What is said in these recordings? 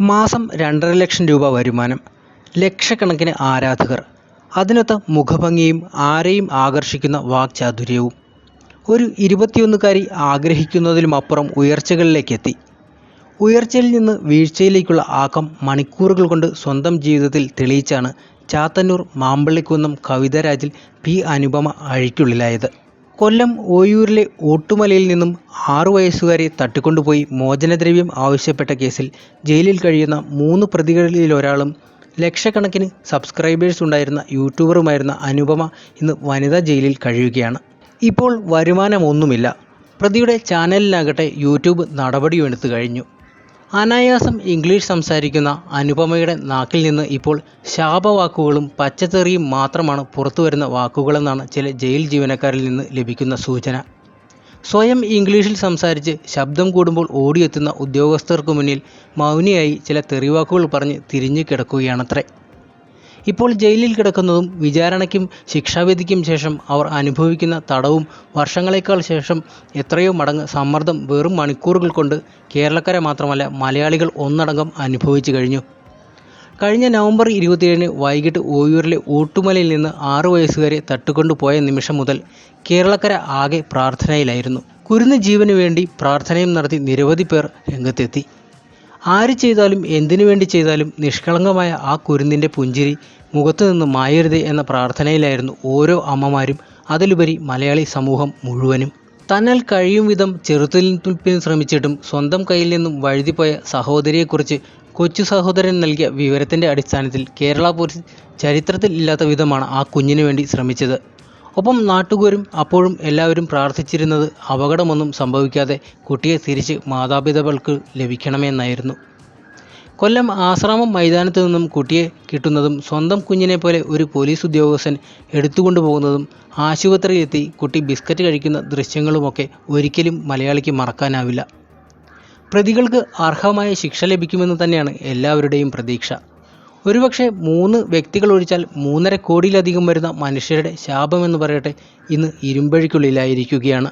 മാസം രണ്ടര ലക്ഷം രൂപ വരുമാനം. ലക്ഷക്കണക്കിന് ആരാധകർ. അതിനൊത്ത മുഖഭംഗിയും ആരെയും ആകർഷിക്കുന്ന വാക്ചാതുര്യവും. ഒരു ഇരുപത്തിയൊന്നുകാരി ആഗ്രഹിക്കുന്നതിലുമപ്പുറം ഉയർച്ചകളിലേക്കെത്തി. ഉയർച്ചയിൽ നിന്ന് വീഴ്ചയിലേക്കുള്ള ആക്കം മണിക്കൂറുകൾ കൊണ്ട് സ്വന്തം ജീവിതത്തിൽ തെളിയിച്ചാണ് ചാത്തന്നൂർ മാമ്പള്ളിക്കുന്നം കവിതരാജിൽ പി അനുപമ അഴിക്കുള്ളിലായത്. കൊല്ലം ഓയൂരിലെ ഓട്ടുമലയിൽ നിന്നും ആറു വയസ്സുകാരെ തട്ടിക്കൊണ്ടുപോയി മോചനദ്രവ്യം ആവശ്യപ്പെട്ട കേസിൽ ജയിലിൽ കഴിയുന്ന മൂന്ന് പ്രതികളിലൊരാളും ലക്ഷക്കണക്കിന് സബ്സ്ക്രൈബേഴ്സ് ഉണ്ടായിരുന്ന യൂട്യൂബറുമായിരുന്ന അനുപമ ഇന്ന് വനിതാ ജയിലിൽ കഴിയുകയാണ്. ഇപ്പോൾ വരുമാനമൊന്നുമില്ല. പ്രതിയുടെ ചാനലിനാകട്ടെ യൂട്യൂബ് നടപടിയെടുത്തു കഴിഞ്ഞു. അനായാസം ഇംഗ്ലീഷ് സംസാരിക്കുന്ന അനുപമയുടെ നാക്കിൽ നിന്ന് ഇപ്പോൾ ശാപവാക്കുകളും പച്ചത്തെറിയും മാത്രമാണ് പുറത്തുവരുന്ന വാക്കുകളെന്നാണ് ചില ജയിൽ ജീവനക്കാരിൽ നിന്ന് ലഭിക്കുന്ന സൂചന. സ്വയം ഇംഗ്ലീഷിൽ സംസാരിച്ച് ശബ്ദം കൂടുമ്പോൾ ഓടിയെത്തുന്ന ഉദ്യോഗസ്ഥർക്ക് മുന്നിൽ മൗനിയായി ചില തെറിവാക്കുകൾ പറഞ്ഞ് തിരിഞ്ഞു കിടക്കുകയാണത്രേ. ഇപ്പോൾ ജയിലിൽ കിടക്കുന്നതും വിചാരണയ്ക്കും ശിക്ഷാവിധിക്കും ശേഷം അവർ അനുഭവിക്കുന്ന തടവും വർഷങ്ങളേക്കാൾ ശേഷം എത്രയോ മടങ്ങ് സമ്മർദ്ദം വെറും മണിക്കൂറുകൾ കൊണ്ട് കേരളക്കര മാത്രമല്ല മലയാളികൾ ഒന്നടങ്കം അനുഭവിച്ചു കഴിഞ്ഞു. കഴിഞ്ഞ നവംബർ ഇരുപത്തിയേഴിന് വൈകിട്ട് ഓയൂരിലെ ഊട്ടുമലയിൽ നിന്ന് ആറു വയസ്സുകാരെ തട്ടിക്കൊണ്ടുപോയ നിമിഷം മുതൽ കേരളക്കര ആകെ പ്രാർത്ഥനയിലായിരുന്നു. കുരുന്ന് ജീവന് വേണ്ടി പ്രാർത്ഥനയും നടത്തി നിരവധി പേർ രംഗത്തെത്തി. ആര് ചെയ്താലും എന്തിനു വേണ്ടി ചെയ്താലും നിഷ്കളങ്കമായ ആ കുരുന്നിന്റെ പുഞ്ചിരി മുഖത്തു നിന്ന് മായരുത് എന്ന പ്രാർത്ഥനയിലായിരുന്നു ഓരോ അമ്മമാരും അതിലുപരി മലയാളി സമൂഹം മുഴുവനും. തന്നാൽ കഴിയും വിധം ചെറുത്തുനിൽപ്പിന് ശ്രമിച്ചിട്ടും സ്വന്തം കയ്യിൽ നിന്നും വഴുതിപ്പോയ സഹോദരിയെക്കുറിച്ച് കൊച്ചു സഹോദരൻ നൽകിയ വിവരത്തിന്റെ അടിസ്ഥാനത്തിൽ കേരള പോലീസ് ചരിത്രത്തിൽ ഇല്ലാത്ത വിധമാണ് ആ കുഞ്ഞിനു വേണ്ടി ശ്രമിച്ചത്. ഒപ്പം നാട്ടുകാരും അപ്പോഴും എല്ലാവരും പ്രാർത്ഥിച്ചിരുന്നത് അപകടമൊന്നും സംഭവിക്കാതെ കുട്ടിയെ തിരിച്ച് മാതാപിതാക്കൾക്ക് ലഭിക്കണമെന്നായിരുന്നു. കൊല്ലം ആശ്രാമം മൈതാനത്ത് നിന്നും കുട്ടിയെ കിട്ടുന്നതും സ്വന്തം കുഞ്ഞിനെ പോലെ ഒരു പോലീസ് ഉദ്യോഗസ്ഥൻ എടുത്തുകൊണ്ടുപോകുന്നതും ആശുപത്രിയിലെത്തി കുട്ടി ബിസ്ക്കറ്റ് കഴിക്കുന്ന ദൃശ്യങ്ങളുമൊക്കെ ഒരിക്കലും മലയാളിക്ക് മറക്കാനാവില്ല. പ്രതികൾക്ക് അർഹമായ ശിക്ഷ ലഭിക്കുമെന്ന് തന്നെയാണ് എല്ലാവരുടെയും പ്രതീക്ഷ. ഒരുപക്ഷെ മൂന്ന് വ്യക്തികൾ ഒഴിച്ചാൽ മൂന്നര കോടിയിലധികം വരുന്ന മനുഷ്യരുടെ ശാപമെന്ന് പറയട്ടെ ഇന്ന് ഇരുമ്പഴിക്കുള്ളിലായിരിക്കുകയാണ്.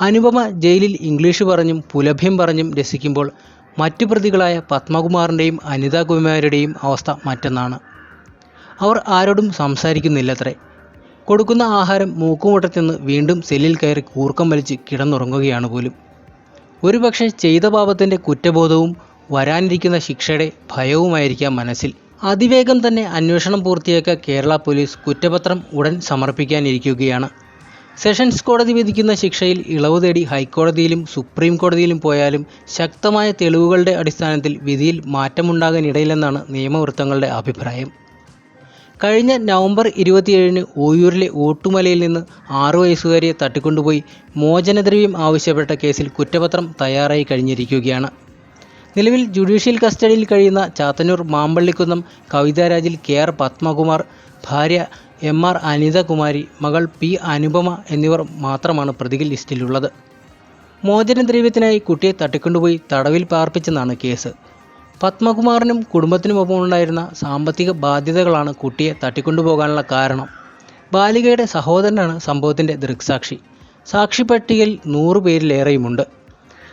അനുപമ ജയിലിൽ ഇംഗ്ലീഷ് പറഞ്ഞും പുലഭ്യം പറഞ്ഞും രസിക്കുമ്പോൾ മറ്റു പ്രതികളായ പത്മകുമാറിന്റെയും അനിതാകുമാരുടെയും അവസ്ഥ മറ്റൊന്നാണ്. അവർ ആരോടും സംസാരിക്കുന്നില്ലത്രേ. കൊടുക്കുന്ന ആഹാരം മൂക്കുമുട്ടത്തിന്ന് വീണ്ടും സെല്ലിൽ കയറി കൂർക്കം വലിച്ച് കിടന്നുറങ്ങുകയാണ് പോലും. ഒരുപക്ഷെ ചെയ്ത പാപത്തിന്റെ കുറ്റബോധവും വരാനിരിക്കുന്ന ശിക്ഷയുടെ ഭയവുമായിരിക്കാം മനസ്സിൽ. അതിവേഗം തന്നെ അന്വേഷണം പൂർത്തിയാക്കിയ കേരള പോലീസ് കുറ്റപത്രം ഉടൻ സമർപ്പിക്കാനിരിക്കുകയാണ്. സെഷൻസ് കോടതി വിധിക്കുന്ന ശിക്ഷയിൽ ഇളവ് തേടി ഹൈക്കോടതിയിലും സുപ്രീം കോടതിയിലും പോയാലും ശക്തമായ തെളിവുകളുടെ അടിസ്ഥാനത്തിൽ വിധിയിൽ മാറ്റമുണ്ടാകാനിടയില്ലെന്നാണ് നിയമവൃത്തങ്ങളുടെ അഭിപ്രായം. കഴിഞ്ഞ നവംബർ ഇരുപത്തിയേഴിന് ഓയൂരിലെ ഓട്ടുമലയിൽ നിന്ന് ആറു വയസ്സുകാരിയെ തട്ടിക്കൊണ്ടുപോയി മോചനദ്രവ്യം ആവശ്യപ്പെട്ട കേസിൽ കുറ്റപത്രം തയ്യാറായി കഴിഞ്ഞിരിക്കുകയാണ്. നിലവിൽ ജുഡീഷ്യൽ കസ്റ്റഡിയിൽ കഴിയുന്ന ചാത്തന്നൂർ മാമ്പള്ളിക്കുന്നം കവിതാരാജിൽ കെ ആർ പത്മകുമാർ ഭാര്യ എം ആർ അനിതകുമാരി മകൾ പി അനുപമ എന്നിവർ മാത്രമാണ് പ്രതികൾ ലിസ്റ്റിലുള്ളത്. മോചന ദ്രവ്യത്തിനായി കുട്ടിയെ തട്ടിക്കൊണ്ടുപോയി തടവിൽ പാർപ്പിച്ചെന്നാണ് കേസ്. പത്മകുമാറിനും കുടുംബത്തിനുമൊപ്പം ഉണ്ടായിരുന്ന സാമ്പത്തിക ബാധ്യതകളാണ് കുട്ടിയെ തട്ടിക്കൊണ്ടുപോകാനുള്ള കാരണം. ബാലികയുടെ സഹോദരനാണ് സംഭവത്തിന്റെ ദൃക്സാക്ഷി. സാക്ഷിപ്പട്ടികയിൽ നൂറ് പേരിലേറെയുമുണ്ട്.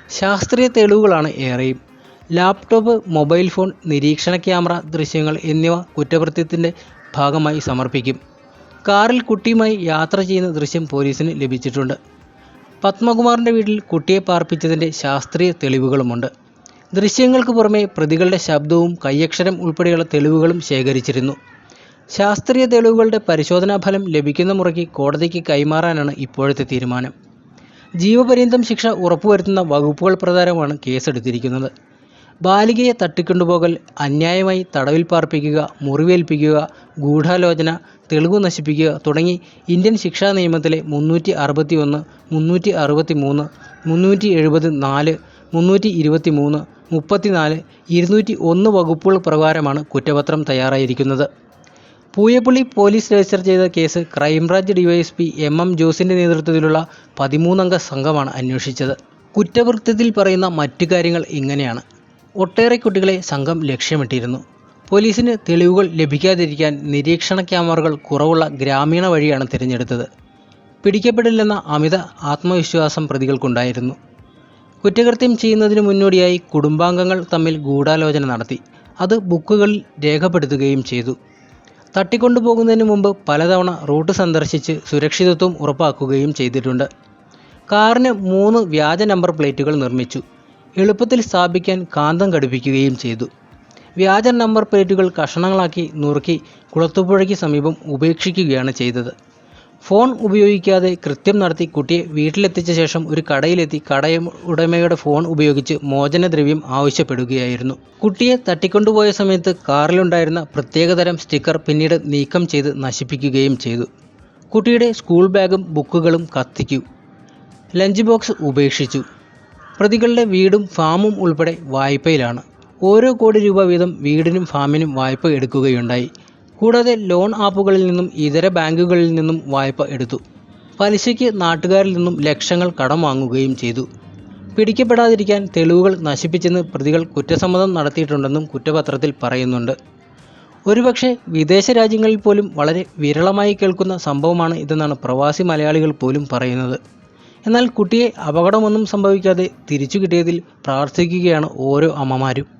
ശാസ്ത്രീയ തെളിവുകളാണ് ഏറെയും. ലാപ്ടോപ്പ് മൊബൈൽ ഫോൺ നിരീക്ഷണ ക്യാമറ ദൃശ്യങ്ങൾ എന്നിവ കുറ്റകൃത്യത്തിന്റെ ഭാഗമായി സമർപ്പിക്കും. കാറിൽ കുട്ടിയുമായി യാത്ര ചെയ്യുന്ന ദൃശ്യം പോലീസിന് ലഭിച്ചിട്ടുണ്ട്. പത്മകുമാറിന്റെ വീട്ടിൽ കുട്ടിയെ പാർപ്പിച്ചതിന്റെ ശാസ്ത്രീയ തെളിവുകളുമുണ്ട്. ദൃശ്യങ്ങൾക്ക് പുറമെ പ്രതികളുടെ ശബ്ദവും കയ്യക്ഷരം ഉൾപ്പെടെയുള്ള തെളിവുകളും ശേഖരിച്ചിരുന്നു. ശാസ്ത്രീയ തെളിവുകളുടെ പരിശോധനാ ഫലം ലഭിക്കുന്ന മുറയ്ക്ക് കോടതിക്ക് കൈമാറാനാണ് ഇപ്പോഴത്തെ തീരുമാനം. ജീവപര്യന്തം ശിക്ഷ ഉറപ്പുവരുത്തുന്ന വകുപ്പുകൾ പ്രകാരമാണ് കേസെടുത്തിരിക്കുന്നത്. ബാലികയെ തട്ടിക്കൊണ്ടുപോകൽ അന്യായമായി തടവിൽ പാർപ്പിക്കുക മുറിവേൽപ്പിക്കുക ഗൂഢാലോചന തെളിവ് നശിപ്പിക്കുക തുടങ്ങി ഇന്ത്യൻ ശിക്ഷാ നിയമത്തിലെ മുന്നൂറ്റി അറുപത്തി ഒന്ന് മുന്നൂറ്റി അറുപത്തി മൂന്ന് മുന്നൂറ്റി എഴുപത് നാല് മുന്നൂറ്റി ഇരുപത്തി മൂന്ന് മുപ്പത്തിനാല് ഇരുന്നൂറ്റി ഒന്ന് വകുപ്പുകൾ പ്രകാരമാണ് കുറ്റപത്രം തയ്യാറായിരിക്കുന്നത്. പൂയപ്പള്ളി പോലീസ് രജിസ്റ്റർ ചെയ്ത case crime branch DySP M M ജോസിന്റെ നേതൃത്വത്തിലുള്ള പതിമൂന്നംഗ സംഘമാണ് അന്വേഷിച്ചത്. കുറ്റകൃത്യത്തിൽ പറയുന്ന മറ്റു കാര്യങ്ങൾ ഇങ്ങനെയാണ്. ഒട്ടേറെ കുട്ടികളെ സംഘം ലക്ഷ്യമിട്ടിരുന്നു. പോലീസിന് തെളിവുകൾ ലഭിക്കാതിരിക്കാൻ നിരീക്ഷണ ക്യാമറകൾ കുറവുള്ള ഗ്രാമീണ വഴിയാണ് തിരഞ്ഞെടുത്തത്. പിടിക്കപ്പെടില്ലെന്ന അമിത ആത്മവിശ്വാസം പ്രതികൾക്കുണ്ടായിരുന്നു. കുറ്റകൃത്യം ചെയ്യുന്നതിന് മുന്നോടിയായി കുടുംബാംഗങ്ങൾ തമ്മിൽ ഗൂഢാലോചന നടത്തി. അത് ബുക്കുകളിൽ രേഖപ്പെടുത്തുകയും ചെയ്തു. തട്ടിക്കൊണ്ടുപോകുന്നതിന് മുമ്പ് പലതവണ റൂട്ട് സന്ദർശിച്ച് സുരക്ഷിതത്വം ഉറപ്പാക്കുകയും ചെയ്തിട്ടുണ്ട്. കാറിന് മൂന്ന് വ്യാജ നമ്പർ പ്ലേറ്റുകൾ നിർമ്മിച്ചു. എളുപ്പത്തിൽ സ്ഥാപിക്കാൻ കാന്തം ഘടിപ്പിക്കുകയും ചെയ്തു. വ്യാജ നമ്പർ പ്ലേറ്റുകൾ കഷണങ്ങളാക്കി നുറുക്കി കുളത്തുപുഴയ്ക്ക് സമീപം ഉപേക്ഷിക്കുകയാണ് ചെയ്തത്. ഫോൺ ഉപയോഗിക്കാതെ കൃത്യം നടത്തി കുട്ടിയെ വീട്ടിലെത്തിച്ച ശേഷം ഒരു കടയിലെത്തി കട ഉടമയുടെ ഫോൺ ഉപയോഗിച്ച് മോചനദ്രവ്യം ആവശ്യപ്പെടുകയായിരുന്നു. കുട്ടിയെ തട്ടിക്കൊണ്ടുപോയ സമയത്ത് കാറിലുണ്ടായിരുന്ന പ്രത്യേകതരം സ്റ്റിക്കർ പിന്നീട് നീക്കം ചെയ്ത് നശിപ്പിക്കുകയും ചെയ്തു. കുട്ടിയുടെ സ്കൂൾ ബാഗും ബുക്കുകളും കത്തിക്കൂ. ലഞ്ച് ബോക്സ് ഉപേക്ഷിച്ചു. പ്രതികളുടെ വീടും ഫാമും ഉൾപ്പെടെ വായ്പയിലാണ്. ഓരോ കോടി രൂപ വീതം വീടിനും ഫാമിനും വായ്പ എടുക്കുകയുണ്ടായി. കൂടാതെ ലോൺ ആപ്പുകളിൽ നിന്നും ഇതര ബാങ്കുകളിൽ നിന്നും വായ്പ എടുത്തു. പലിശയ്ക്ക് നാട്ടുകാരിൽ നിന്നും ലക്ഷങ്ങൾ കടം വാങ്ങുകയും ചെയ്തു. പിടിക്കപ്പെടാതിരിക്കാൻ തെളിവുകൾ നശിപ്പിച്ചെന്ന് പ്രതികൾ കുറ്റസമ്മതം നടത്തിയിട്ടുണ്ടെന്നും കുറ്റപത്രത്തിൽ പറയുന്നുണ്ട്. ഒരുപക്ഷെ വിദേശ രാജ്യങ്ങളിൽ പോലും വളരെ വിരളമായി കേൾക്കുന്ന സംഭവമാണ് ഇതെന്നാണ് പ്രവാസി മലയാളികൾ പോലും പറയുന്നത്. എന്നാൽ കുട്ടിയെ അപകടമൊന്നും സംഭവിക്കാതെ തിരിച്ചു കിട്ടിയതിൽ പ്രാർത്ഥിക്കുകയാണ് ഓരോ അമ്മമാരും.